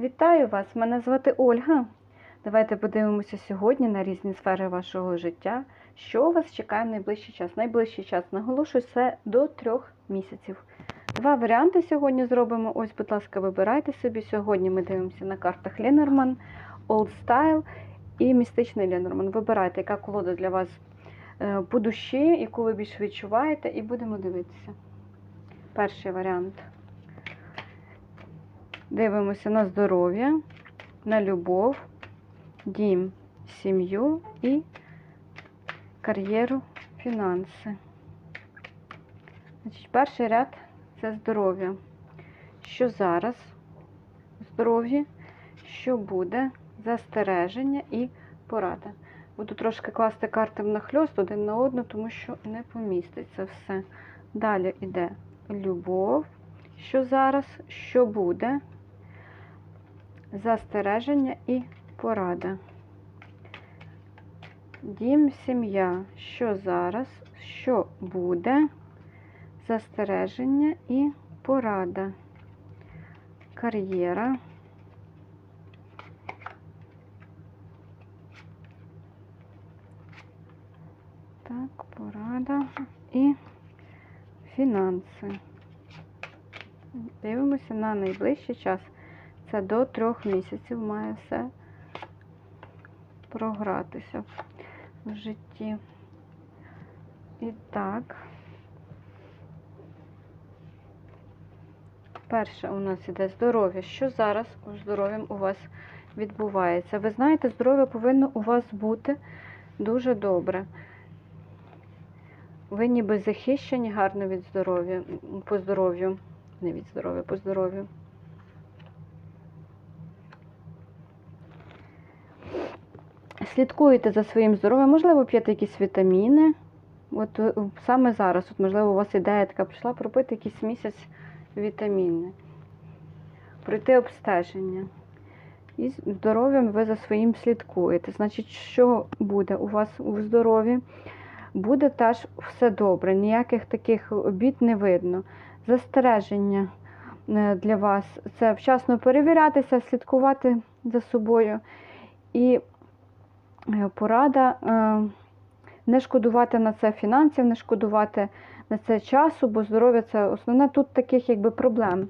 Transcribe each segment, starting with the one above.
Вітаю вас! Мене звати Ольга. Давайте подивимося сьогодні на різні сфери вашого життя. Що вас чекає в найближчий час? Найближчий час наголошую це до трьох місяців. Два варіанти сьогодні зробимо. Ось, будь ласка, вибирайте собі. Сьогодні ми дивимося на картах Ленорман, Old Style і містичний Ленорман. Вибирайте, яка колода для вас е, по душі, яку ви більше відчуваєте, і будемо дивитися. Перший варіант. Дивимося на здоров'я, на любов, дім, сім'ю і кар'єру, фінанси. Значить, перший ряд це здоров'я. Що зараз у здоров'ї, що буде, застереження і порада. Буду трошки класти карти в нахльост один на одну, тому що не поміститься все. Далі йде любов, що зараз, що буде, застереження і порада. Дім, сім'я, що зараз, що буде, застереження і порада. Кар'єра. Так, порада і фінанси. Дивимося на найближчий час. Це до трьох місяців має все програтися в житті. І так, перше у нас іде здоров'я. Що зараз з здоров'ям у вас відбувається? Ви знаєте, здоров'я повинно у вас бути дуже добре. Ви ніби захищені гарно від здоров'я, по здоров'ю, не від здоров'я, по здоров'ю. Слідкуєте за своїм здоров'ям, можливо, п'єте якісь вітаміни. От е, саме зараз, от, можливо, у вас ідея така прийшла пропити якийсь місяць вітаміни, пройти обстеження. І здоров'ям ви за своїм слідкуєте. Значить, що буде у вас у здоров'ї? Буде теж все добре, ніяких таких обід не видно. Застереження е, для вас це вчасно перевірятися, слідкувати за собою. І порада е, не шкодувати на це фінансів, не шкодувати на це часу, бо здоров'я це основне. Тут таких якби проблем.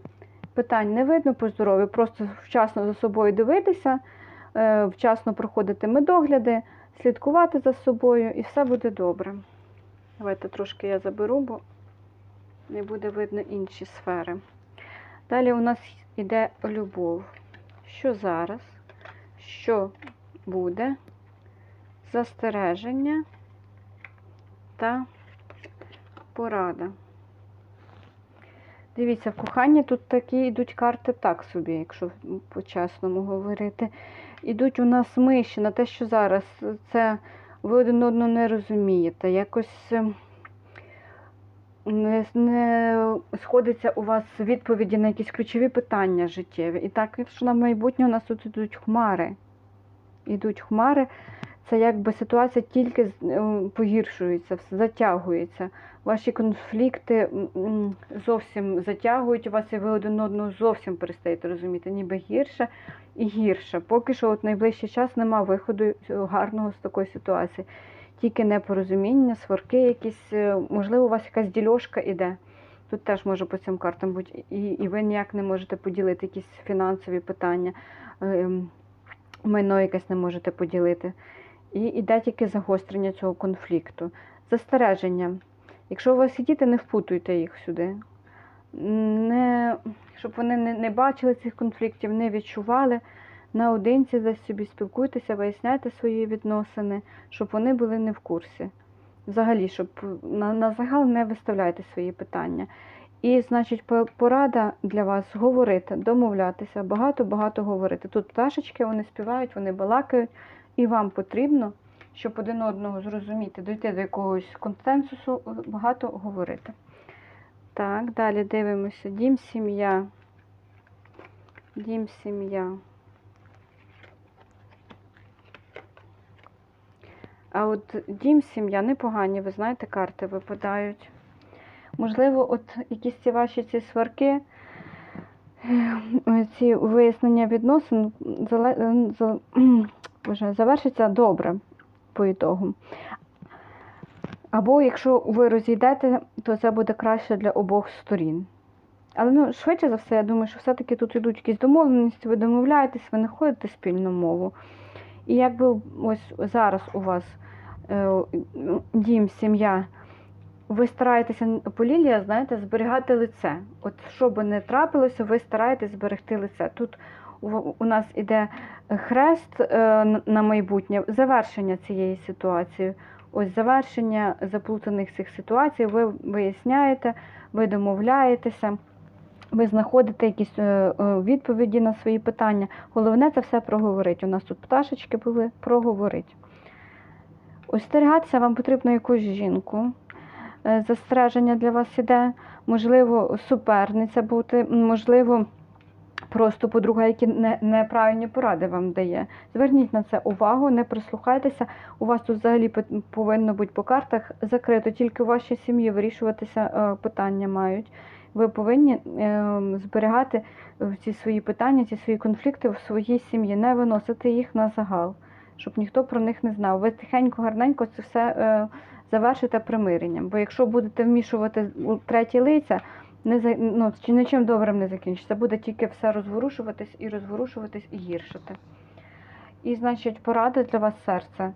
Питань не видно по здоров'ю, просто вчасно за собою дивитися, е, вчасно проходити медогляди, слідкувати за собою і все буде добре. Давайте трошки я заберу, бо не буде видно інші сфери. Далі у нас йде любов. Що зараз? Що буде? Застереження та порада. Дивіться, в коханні тут такі йдуть карти так собі, якщо по-чесному говорити. Ідуть у нас миші на те, що зараз це ви один одного не розумієте. Якось е, не, не сходиться у вас відповіді на якісь ключові питання життєві. І так, якщо на майбутнє у нас тут ідуть хмари. Ідуть хмари, це якби ситуація тільки е, погіршується, затягується. Ваші конфлікти зовсім затягують вас, і ви один одного зовсім перестаєте розуміти, ніби гірше і гірше. Поки що от найближчий час нема виходу гарного з такої ситуації. Тільки непорозуміння, сварки якісь, е, можливо, у вас якась дільошка іде. Тут теж може по цим картам бути, і, і ви ніяк не можете поділити якісь фінансові питання, ем, майно якесь не можете поділити. І йде тільки загострення цього конфлікту. Застереження. Якщо у вас є діти, не впутуйте їх сюди. Не, щоб вони не, не бачили цих конфліктів, не відчували. Наодинці десь собі спілкуйтеся, виясняйте свої відносини, щоб вони були не в курсі. Взагалі, щоб на, на загал не виставляйте свої питання. І, значить, порада для вас говорити, домовлятися, багато-багато говорити. Тут пташечки, вони співають, вони балакають, і вам потрібно, щоб один одного зрозуміти, дойти до якогось консенсусу, багато говорити. Так, далі дивимося. Дім, сім'я. Дім, сім'я. А от дім, сім'я непогані, ви знаєте, карти випадають. Можливо, от якісь ці ваші ці сварки е, ці вияснення відносин е, боже, завершиться добре по ітогу. Або якщо ви розійдете, то це буде краще для обох сторін. Але ну, швидше за все, я думаю, що все-таки тут йдуть якісь домовленості, ви домовляєтесь, ви знаходите спільну мову. І якби ось зараз у вас е, дім, сім'я, ви стараєтеся по лілія, знаєте, зберігати лице. От що би не трапилося, ви стараєтесь зберегти лице. Тут у, нас іде хрест е, на- майбутнє, завершення цієї ситуації. Ось завершення заплутаних цих ситуацій, ви виясняєте, ви домовляєтеся, ви знаходите якісь е, е, відповіді на свої питання. Головне це все проговорити. У нас тут пташечки були проговорити. Остерігатися вам потрібно якусь жінку. Застереження для вас іде, можливо, суперниця бути, можливо, просто подруга, які не, неправильні поради вам дає. Зверніть на це увагу, не прислухайтеся. У вас тут взагалі повинно бути по картах закрито, тільки у вашій сім'ї вирішуватися е, питання мають. Ви повинні е, зберігати е, ці свої питання, ці свої конфлікти в своїй сім'ї, не виносити їх на загал, щоб ніхто про них не знав. Ви тихенько, гарненько це все завершите примиренням. Бо якщо будете вмішувати у лиця, не за ну, чи нічим добрим не закінчиться. Буде тільки все розворушуватись і розворушуватись і гіршити. І, значить, порада для вас серце.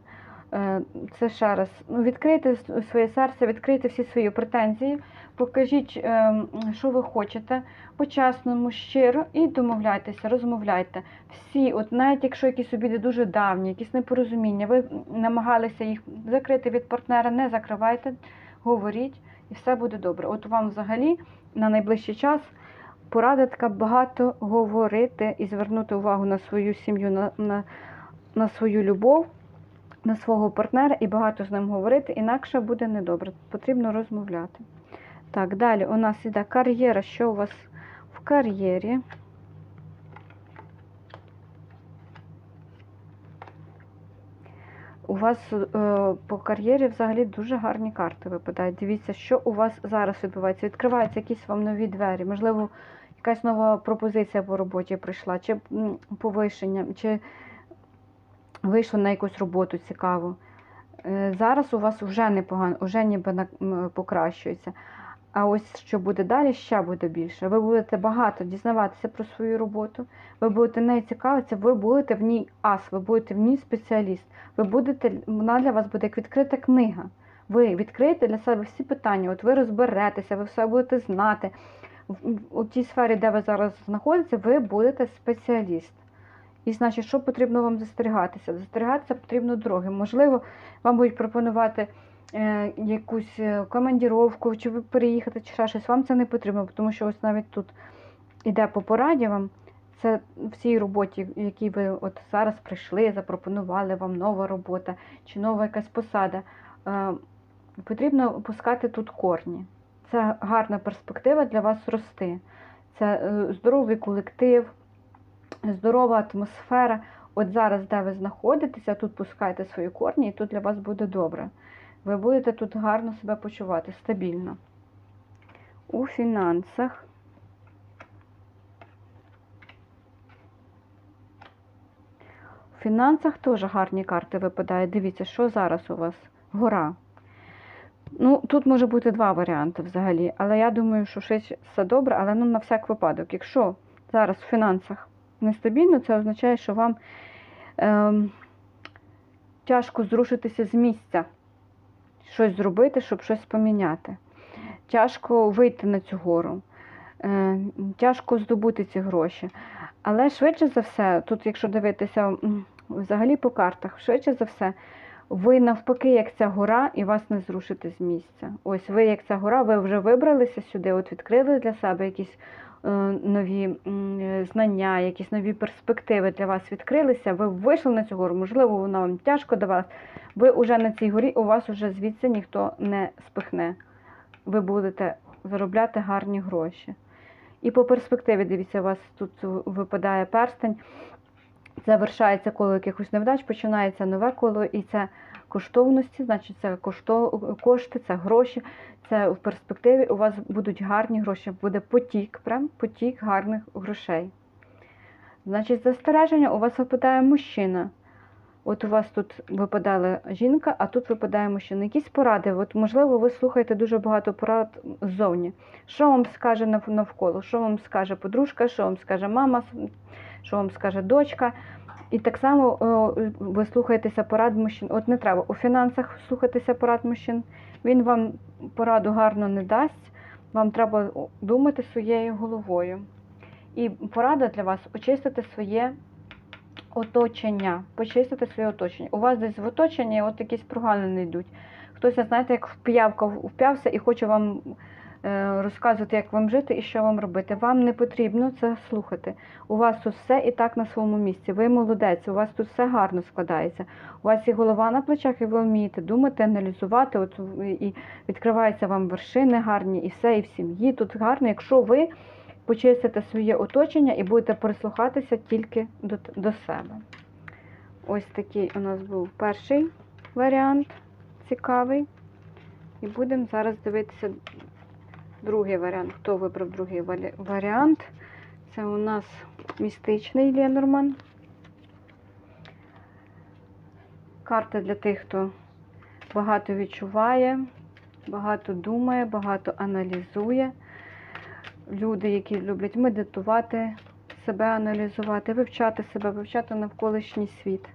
Е, Це ще раз. Ну, відкрийте своє серце, відкрийте всі свої претензії, покажіть, е, що ви хочете, по-чесному, щиро, і домовляйтеся, розмовляйте. Всі, от навіть якщо якісь обіди дуже давні, якісь непорозуміння, ви намагалися їх закрити від партнера, не закривайте, говоріть, і все буде добре. От вам взагалі на найближчий час порада багато говорити і звернути увагу на свою сім'ю, на, на, на свою любов, на свого партнера і багато з ним говорити, інакше буде недобре. Потрібно розмовляти. Так, далі у нас іде кар'єра. Що у вас в кар'єрі? У вас е, по кар'єрі взагалі дуже гарні карти випадають. Дивіться, що у вас зараз відбувається. Відкриваються якісь вам нові двері, можливо, якась нова пропозиція по роботі прийшла, чи повищення, чи вийшли на якусь роботу цікаву. Е, Зараз у вас вже непогано, вже ніби покращується. А ось що буде далі, ще буде більше. Ви будете багато дізнаватися про свою роботу, ви будете нею цікавитися, ви будете в ній ас, ви будете в ній спеціаліст. Ви будете, вона для вас буде як відкрита книга. Ви відкриєте для себе всі питання, от ви розберетеся, ви все будете знати. У тій сфері, де ви зараз знаходитеся, ви будете спеціаліст. І значить, що потрібно вам застерігатися? Застерігатися потрібно дороги. Можливо, вам будуть пропонувати якусь е, командіровку, чи ви переїхати, чи ще щось. Вам це не потрібно, тому що ось навіть тут іде по пораді вам. Це в цій роботі, якій ви от зараз прийшли, запропонували вам нова робота чи нова якась посада. Е, потрібно пускати тут корні. Це гарна перспектива для вас рости. Це е, здоровий колектив, здорова атмосфера. От зараз, де ви знаходитеся, тут пускайте свої корні, і тут для вас буде добре. Ви будете тут гарно себе почувати, стабільно. У фінансах. У фінансах теж гарні карти випадають. Дивіться, що зараз у вас? Гора. Ну, тут може бути два варіанти взагалі, але я думаю, що щось все добре, але ну на всяк випадок. Якщо зараз в фінансах нестабільно, це означає, що вам ем, тяжко зрушитися з місця, щось зробити, щоб щось поміняти. Тяжко вийти на цю гору, е, тяжко здобути ці гроші. Але швидше за все, тут, якщо дивитися взагалі по картах, швидше за все, ви навпаки, як ця гора, і вас не зрушите з місця. Ось ви, як ця гора, ви вже вибралися сюди, от відкрили для себе якісь нові е, знання, якісь нові перспективи для вас відкрилися. Ви вийшли на цю гору, можливо, вона вам тяжко давалась. Ви вже на цій горі, у вас вже звідси ніхто не спихне. Ви будете заробляти гарні гроші. І по перспективі, дивіться, у вас тут випадає перстень, завершається коло якихось невдач, починається нове коло, і це коштовності, значить це кошти, це гроші, це в перспективі у вас будуть гарні гроші, буде потік, прям потік гарних грошей. Значить, застереження у вас випадає мужчина. От у вас тут випадала жінка, а тут випадає мужчина. Якісь поради. От, можливо, ви слухаєте дуже багато порад ззовні. Що вам скаже навколо? Що вам скаже подружка, що вам скаже мама, що вам скаже дочка. І так само ви слухаєтеся порад мужчин. От не треба у фінансах слухатися порад мужчин. Він вам пораду гарно не дасть. Вам треба думати своєю головою. І порада для вас очистити своє оточення. Почистити своє оточення. У вас десь в оточенні от якісь прогалини йдуть. Хтось, знаєте, як вп'явка вп'явся і хоче вам розказувати, як вам жити і що вам робити. Вам не потрібно це слухати. У вас тут все і так на своєму місці. Ви молодець, у вас тут все гарно складається. У вас і голова на плечах, і ви вмієте думати, аналізувати. От і відкриваються вам вершини гарні, і все, і в сім'ї тут гарно, якщо ви почистите своє оточення і будете прислухатися тільки до, до себе. Ось такий у нас був перший варіант цікавий. І будемо зараз дивитися другий варіант. Хто вибрав другий варіант? Це у нас містичний Ленорман. Карта для тих, хто багато відчуває, багато думає, багато аналізує. Люди, які люблять медитувати, себе аналізувати, вивчати себе, вивчати навколишній світ.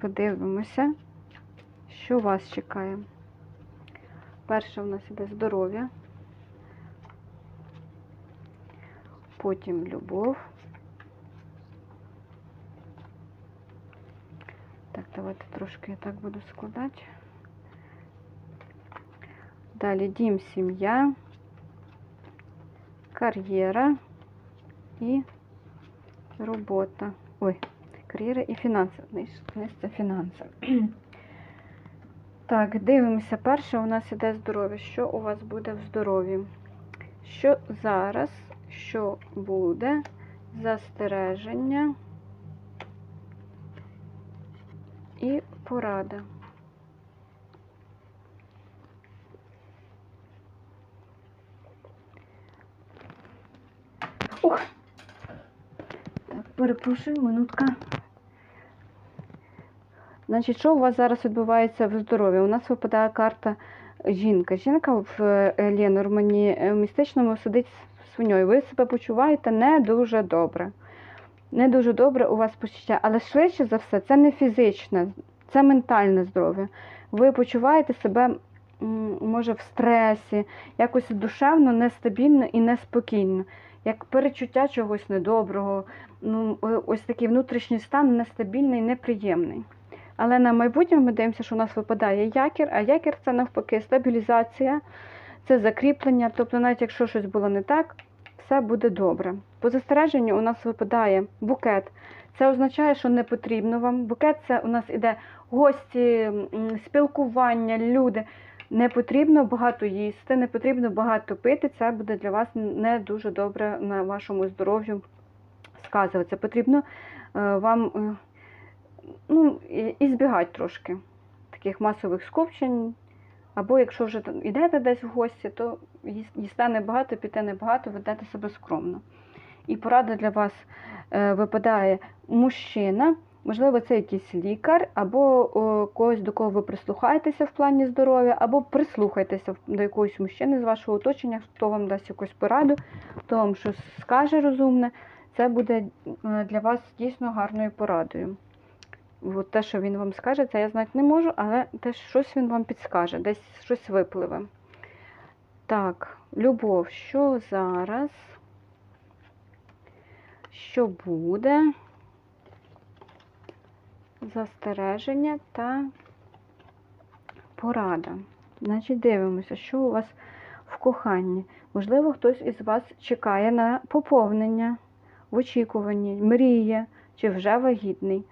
Подивимося, що вас чекає. Перше у нас іде здоров'я, потім любов. Так, давайте трошки я так буду складати. Далі дім, сім'я, кар'єра і робота. Ой, кар'єра і фінанси. Це фінанси. Так, дивимося. Перше у нас іде здоров'я. Що у вас буде в здоров'ї? Що зараз, що буде? Застереження і порада. Ух! Так, перепрошую, минутка. Значить, що у вас зараз відбувається в здоров'ї? У нас випадає карта жінка. Жінка в е, Ленормані е, містичному сидить свиньою. Ви себе почуваєте не дуже добре. Не дуже добре у вас почуття, але швидше за все, це не фізичне, це ментальне здоров'я. Ви почуваєте себе, може, в стресі, якось душевно нестабільно і неспокійно, як перечуття чогось недоброго. Ну, ось такий внутрішній стан нестабільний, неприємний. Але на майбутнє ми дивимося, що у нас випадає якір, а якір це навпаки стабілізація, це закріплення. Тобто, навіть якщо щось було не так, все буде добре. По застереженню у нас випадає букет. Це означає, що не потрібно вам. Букет це у нас іде гості, спілкування, люди. Не потрібно багато їсти, не потрібно багато пити. Це буде для вас не дуже добре на вашому здоров'ю сказуватися. Потрібно е, вам е, ну, і, трошки таких масових скупчень. Або якщо вже там йдете десь в гості, то їсте небагато, піте небагато, ведете себе скромно. І порада для вас е, випадає мужчина, можливо, це якийсь лікар, або когось, до кого ви прислухаєтеся в плані здоров'я, або прислухайтеся до якогось мужчини з вашого оточення, хто вам дасть якусь пораду, хто вам щось скаже розумне. Це буде е, для вас дійсно гарною порадою. От те, що він вам скаже, це я знати не можу, але те, щось він вам підскаже, десь щось випливе. Так, любов, що зараз? Що буде? Застереження та порада. Значить, дивимося, що у вас в коханні. Можливо, хтось із вас чекає на поповнення в очікуванні, мріє чи вже вагітний.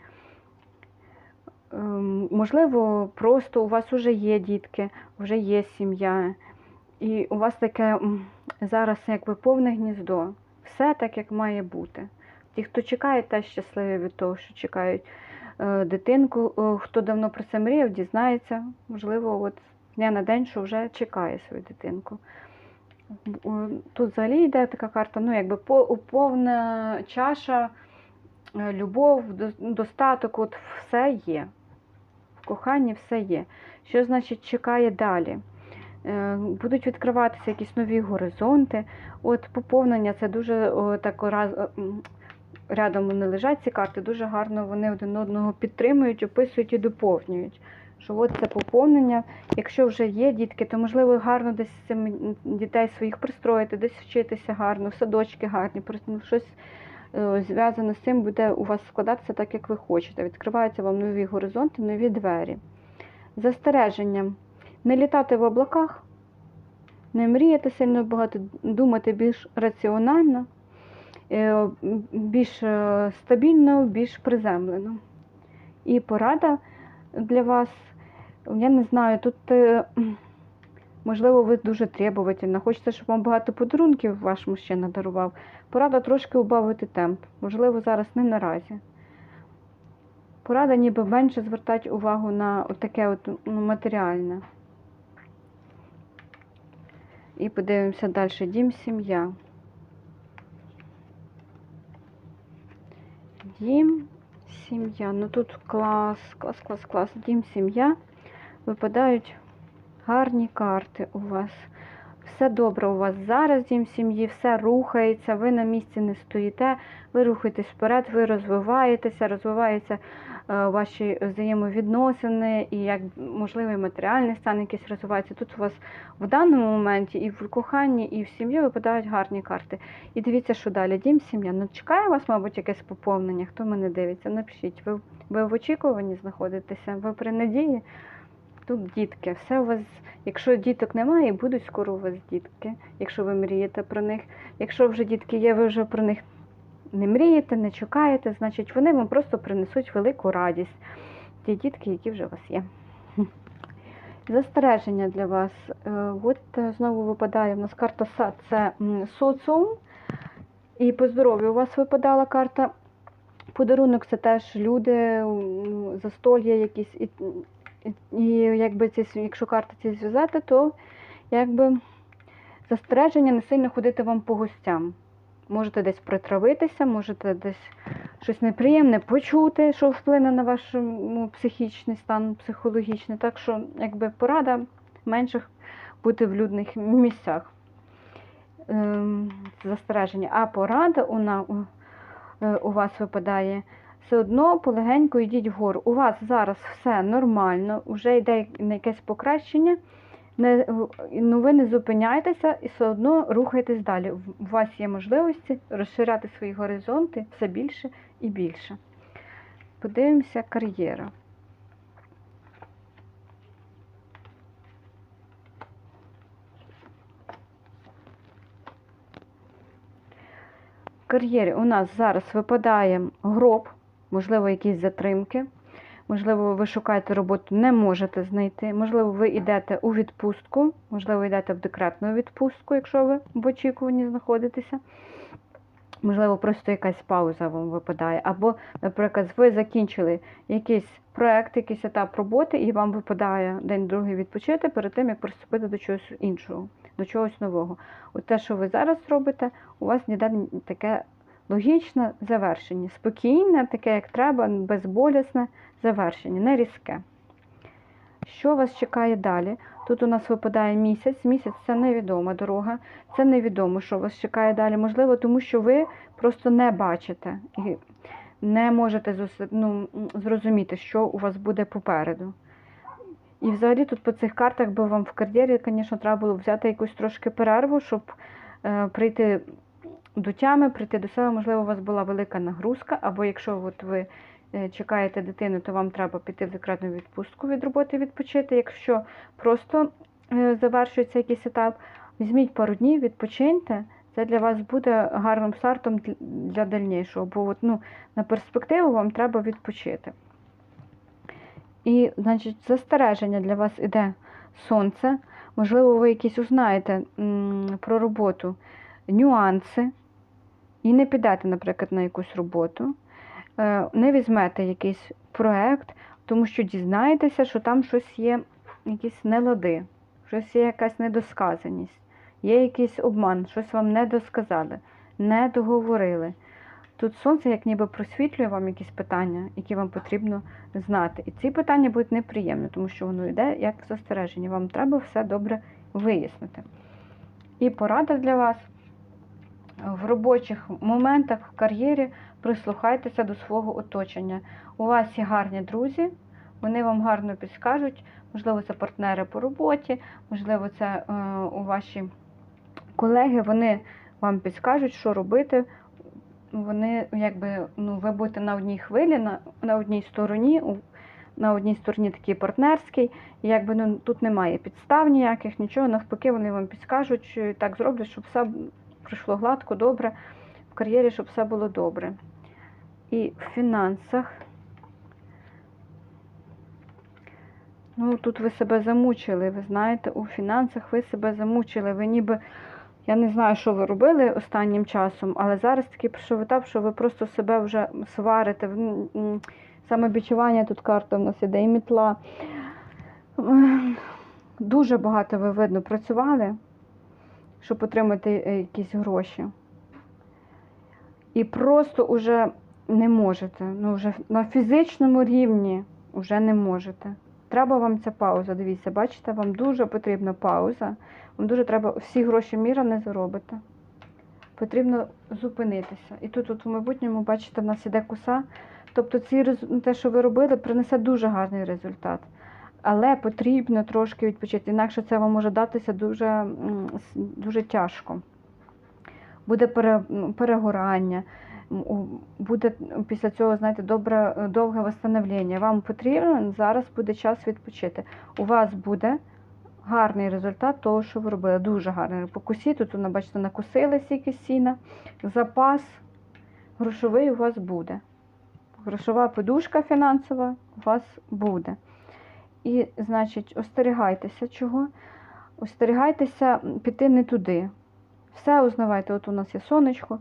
Ем, Можливо, просто у вас вже є дітки, вже є сім'я, і у вас таке зараз якби повне гніздо. Все так, як має бути. Ті, хто чекає, теж щасливі від того, що чекають. е, дитинку. Е, Хто давно про це мріяв, дізнається, можливо, от дня на день, що вже чекає свою дитинку. Е, Тут взагалі йде така карта, ну якби по- повна чаша, любов, достаток, от все є. В коханні все є. Що значить чекає далі? Е, Будуть відкриватися якісь нові горизонти. От поповнення це дуже так раз, е, рядом вони лежать ці карти, дуже гарно вони один одного підтримують, описують і доповнюють. Що от це поповнення. Якщо вже є дітки, то можливо гарно десь цим дітей своїх пристроїти, десь вчитися гарно, садочки гарні, просто, ну, щось е, зв'язане з цим буде у вас складатися так, як ви хочете. Відкриваються вам нові горизонти, нові двері. Застереження. Не літати в облаках, не мріяти сильно багато, думати більш раціонально, е, більш е, стабільно, більш приземлено. І порада для вас, я не знаю, тут, е, можливо, ви дуже требовательна, хочете, щоб вам багато подарунків ваш мужчина дарував. Порада трошки убавити темп. Можливо, зараз не наразі. Порада ніби менше звертати увагу на таке от, ну, матеріальне. І подивимося далі. Дім, сім'я. Дім, сім'я. Ну тут клас, клас, клас, клас. Дім, сім'я. Випадають гарні карти у вас. Все добре у вас зараз, дім сім'ї, все рухається, ви на місці не стоїте, ви рухаєтесь вперед, ви розвиваєтеся, розвиваються е, ваші взаємовідносини і як можливий матеріальний стан якийсь розвивається. Тут у вас в даному моменті і в коханні, і в сім'ї випадають гарні карти. І дивіться, що далі. Дім, сім'я. Ну чекає вас, мабуть, якесь поповнення. Хто мене дивиться? Напишіть. Ви, ви в очікуванні знаходитеся, ви при надії. Тут дітки, все у вас, якщо діток немає, будуть скоро у вас дітки, якщо ви мрієте про них. Якщо вже дітки є, ви вже про них не мрієте, не чекаєте, значить вони вам просто принесуть велику радість. Ті дітки, які вже у вас є. Застереження для вас. Е, От е, знову випадає в нас карта сад, це соціум. І по здоров'ю у вас випадала карта. Подарунок це теж люди, застолья якісь. І, і, і якби ці, якщо карти ці зв'язати, то якби застереження не сильно ходити вам по гостям. Можете десь притравитися, можете десь щось неприємне почути, що вплине на ваш психічний стан, психологічний. Так що, якби порада менше бути в людних місцях. Ем, застереження. А порада у, на, у, е, вас випадає. Все одно полегенько йдіть вгору. У вас зараз все нормально, вже йде на якесь покращення. Не, ну, ви не зупиняйтеся і все одно рухайтесь далі. У вас є можливості розширяти свої горизонти все більше і більше. Подивимося кар'єра. В кар'єрі у нас зараз випадає гроб, можливо, якісь затримки. Можливо, ви шукаєте роботу, не можете знайти. Можливо, ви йдете у відпустку, можливо, йдете в декретну відпустку, якщо ви в очікуванні знаходитеся. Можливо, просто якась пауза вам випадає. Або, наприклад, ви закінчили якийсь проект, якийсь етап роботи, і вам випадає день-другий відпочити перед тим, як приступити до чогось іншого, до чогось нового. От те, що ви зараз робите, у вас ніде таке логічне завершення, спокійне, таке, як треба, безболісне завершення, не різке. Що вас чекає далі? Тут у нас випадає місяць. Місяць це невідома дорога, це невідомо, що вас чекає далі. Можливо, тому що ви просто не бачите і не можете ну, зрозуміти, що у вас буде попереду. І взагалі тут по цих картах би вам в кар'єрі, звісно, треба було взяти якусь трошки перерву, щоб е, прийти до тями, прийти до себе. Можливо, у вас була велика нагрузка, або якщо от ви е, чекаєте дитину, то вам треба піти в декретну відпустку від роботи відпочити. Якщо просто е, завершується якийсь етап, візьміть пару днів, відпочиньте. Це для вас буде гарним стартом для- дальнішого, бо от, ну, на перспективу вам треба відпочити. І, значить, застереження для вас іде сонце. Можливо, ви якісь узнаєте про роботу нюанси і не підете, наприклад, на якусь роботу. е, не візьмете якийсь проект, тому що дізнаєтеся, що там щось є, якісь нелади, щось є якась недосказаність, є якийсь обман, щось вам не досказали, не договорили. Тут сонце як ніби просвітлює вам якісь питання, які вам потрібно знати. І ці питання будуть неприємні, тому що воно йде як застереження. Вам треба все добре вияснити. І порада для вас в робочих моментах в кар'єрі прислухайтеся до свого оточення. У вас є гарні друзі, вони вам гарно підскажуть, можливо, це партнери по роботі, можливо, це е, у ваші колеги, вони вам підскажуть, що робити. Вони, якби, ну, ви будете на одній хвилі, на, на одній стороні, на одній стороні такий партнерський, і якби ну, тут немає підстав ніяких, нічого, навпаки, вони вам підскажуть, що так зроблять, щоб все пройшло гладко, добре, в кар'єрі, щоб все було добре. І в фінансах. Ну, тут ви себе замучили, ви знаєте, у фінансах ви себе замучили. Ви ніби, я не знаю, що ви робили останнім часом, але зараз такий прийшов етап, що ви просто себе вже сварите. Самобічування тут карта в нас іде і мітла. Дуже багато ви, видно, працювали, щоб отримати е, якісь гроші. І просто вже не можете. Ну, вже на фізичному рівні вже не можете. Треба вам ця пауза. Дивіться, бачите, вам дуже потрібна пауза. Вам дуже треба всі гроші міра не заробите. Потрібно зупинитися. І тут, от в майбутньому, бачите, в нас іде коса. Тобто ці, те, що ви робили, принесе дуже гарний результат. Але потрібно трошки відпочити, інакше це вам може датися дуже, дуже тяжко. Буде пере, перегорання, буде після цього, знаєте, добре, довге восстановлення. Вам потрібно зараз буде час відпочити. У вас буде гарний результат того, що ви робили. Дуже гарний. По косі, тут, воно, бачите, накосили стільки сіна. Запас грошовий у вас буде. Грошова подушка фінансова у вас буде. І, значить, остерігайтеся чого? Остерігайтеся піти не туди. Все узнавайте. От у нас є сонечко,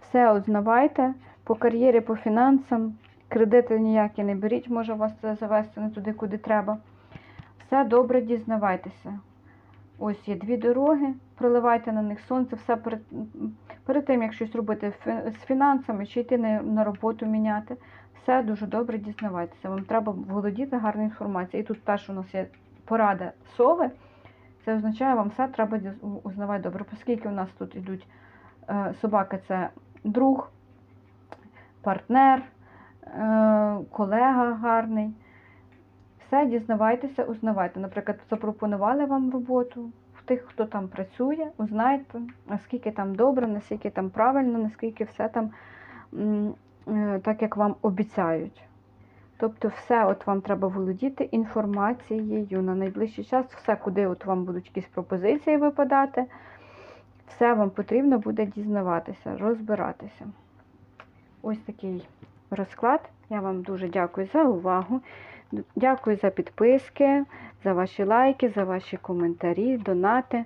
все узнавайте по кар'єрі, по фінансам. Кредити ніякі не беріть, може вас це завести не туди, куди треба. Все добре дізнавайтеся. Ось є дві дороги, проливайте на них сонце, все перед, перед тим, як щось робити з фінансами чи йти на, роботу міняти, все дуже добре дізнавайтеся. Вам треба володіти гарною інформацією. І тут теж у нас є порада сови. Це означає, вам все треба узнавати добре, оскільки у нас тут йдуть е, собаки це друг, партнер, е, колега гарний. Все дізнавайтеся, узнавайте. Наприклад, запропонували вам роботу в тих, хто там працює, узнайте, наскільки там добре, наскільки там правильно, наскільки все там так, як вам обіцяють. Тобто все от вам треба володіти інформацією на найближчий час, все, куди от вам будуть якісь пропозиції випадати, все вам потрібно буде дізнаватися, розбиратися. Ось такий розклад. Я вам дуже дякую за увагу. Дякую за підписки, за ваші лайки, за ваші коментарі, донати.